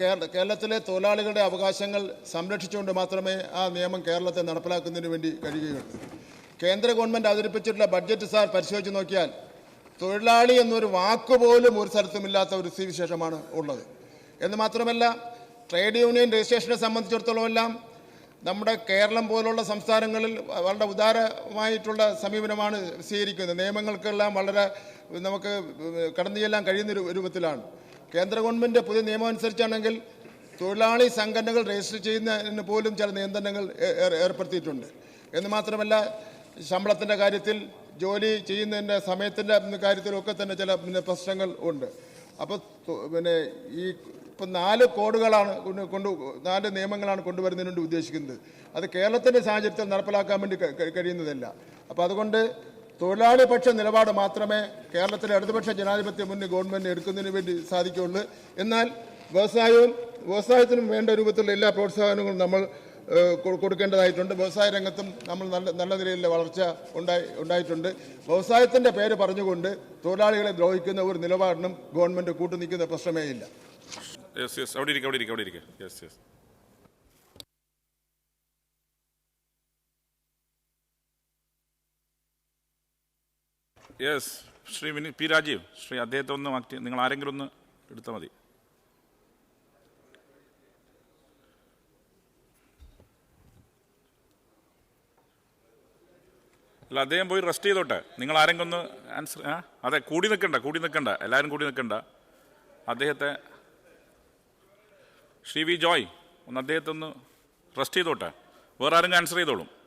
കേരള കേരളത്തിലെ തൊഴിലാളികളുടെ അവകാശങ്ങൾ സംരക്ഷിച്ചുകൊണ്ട് മാത്രമേ ആ നിയമം കേരളത്തെ നടപ്പിലാക്കുന്നതിന് വേണ്ടി കഴിയുകയുള്ളൂ. കേന്ദ്ര ഗവൺമെന്റ് അവതരിപ്പിച്ചിട്ടുള്ള ബഡ്ജറ്റ് സാർ പരിശോധിച്ച് നോക്കിയാൽ തൊഴിലാളി എന്നൊരു വാക്കുപോലും ഒരു സ്ഥലത്തുമില്ലാത്ത ഒരു സ്ഥിതിവിശേഷമാണ് ഉള്ളത്. എന്ന് മാത്രമല്ല ട്രേഡ് യൂണിയൻ രജിസ്ട്രേഷനെ സംബന്ധിച്ചിടത്തോളമെല്ലാം നമ്മുടെ കേരളം പോലുള്ള സംസ്ഥാനങ്ങളിൽ വളരെ ഉദാരമായിട്ടുള്ള സമീപനമാണ് സ്വീകരിക്കുന്നത്. നിയമങ്ങൾക്കെല്ലാം വളരെ നമുക്ക് കടന്നു ചെല്ലാൻ കഴിയുന്ന രൂപത്തിലാണ്. കേന്ദ്ര ഗവൺമെന്റ് പുതിയ നിയമം അനുസരിച്ചാണെങ്കിൽ തൊഴിലാളി സംഘടനകൾ രജിസ്റ്റർ ചെയ്യുന്നതിന് പോലും ചില നിയന്ത്രണങ്ങൾ ഏർപ്പെടുത്തിയിട്ടുണ്ട്. എന്ന് മാത്രമല്ല ശമ്പളത്തിന്റെ കാര്യത്തിൽ ജോലി ചെയ്യുന്നതിന്റെ സമയത്തിന്റെ കാര്യത്തിലൊക്കെ തന്നെ ചില പിന്നെ പ്രശ്നങ്ങൾ ഉണ്ട്. അപ്പോൾ പിന്നെ ഈ ഇപ്പം നാല് കോഡുകളാണ് കൊണ്ട് നാല് നിയമങ്ങളാണ് കൊണ്ടുവരുന്നതിനുണ്ട് ഉദ്ദേശിക്കുന്നത്. അത് കേരളത്തിന്റെ സാഹചര്യത്തിൽ നടപ്പിലാക്കാൻ വേണ്ടി കഴിയുന്നതല്ല. അപ്പോൾ അതുകൊണ്ട് തൊഴിലാളി പക്ഷ നിലപാട് മാത്രമേ കേരളത്തിലെ ഇടതുപക്ഷ ജനാധിപത്യ മുന്നിൽ ഗവൺമെന്റ് എടുക്കുന്നതിന് വേണ്ടി സാധിക്കുകയുള്ളൂ. എന്നാൽ വ്യവസായവും വ്യവസായത്തിനും വേണ്ട രൂപത്തിലുള്ള എല്ലാ പ്രോത്സാഹനങ്ങളും നമ്മൾ കൊടുക്കേണ്ടതായിട്ടുണ്ട്. വ്യവസായ രംഗത്തും നമ്മൾ നല്ല നല്ല നിലയിലുള്ള വളർച്ച ഉണ്ടായി ഉണ്ടായിട്ടുണ്ട്. വ്യവസായത്തിന്റെ പേര് പറഞ്ഞുകൊണ്ട് തൊഴിലാളികളെ ദ്രോഹിക്കുന്ന ഒരു നിലപാടിനും ഗവൺമെന്റ് കൂട്ടുനിൽക്കുന്ന പ്രശ്നമേ ഇല്ല. യെസ് യെസ് അവിടെ ഇരിക്കുക അവിടെ ഇരിക്കുക അവിടെ ഇരിക്കുക yes yes yes Shri Vini P Rajeev Shri അദ്ദേഹത്തെ ഒന്ന് മാറ്റി നിങ്ങൾ ആരെങ്കിലും ഒന്ന് എടുത്താൽ മതി. അല്ല അദ്ദേഹം പോയി റെസ്റ്റ് ചെയ്തോട്ടെ. നിങ്ങൾ ആരെങ്കിലും ഒന്ന് ആൻസർ ആ? അതെ കൂടി നിൽക്കണ്ട കൂടി നിൽക്കണ്ട. എല്ലാവരും കൂടി നിൽക്കണ്ട. അദ്ദേഹത്തെ ശ്രീ വി ജോയ് ഒന്ന് അദ്ദേഹത്തെ ഒന്ന് റെസ്റ്റ് ചെയ്തോട്ടെ. വേറെ ആരെങ്കിലും ആൻസർ ചെയ്തോളും.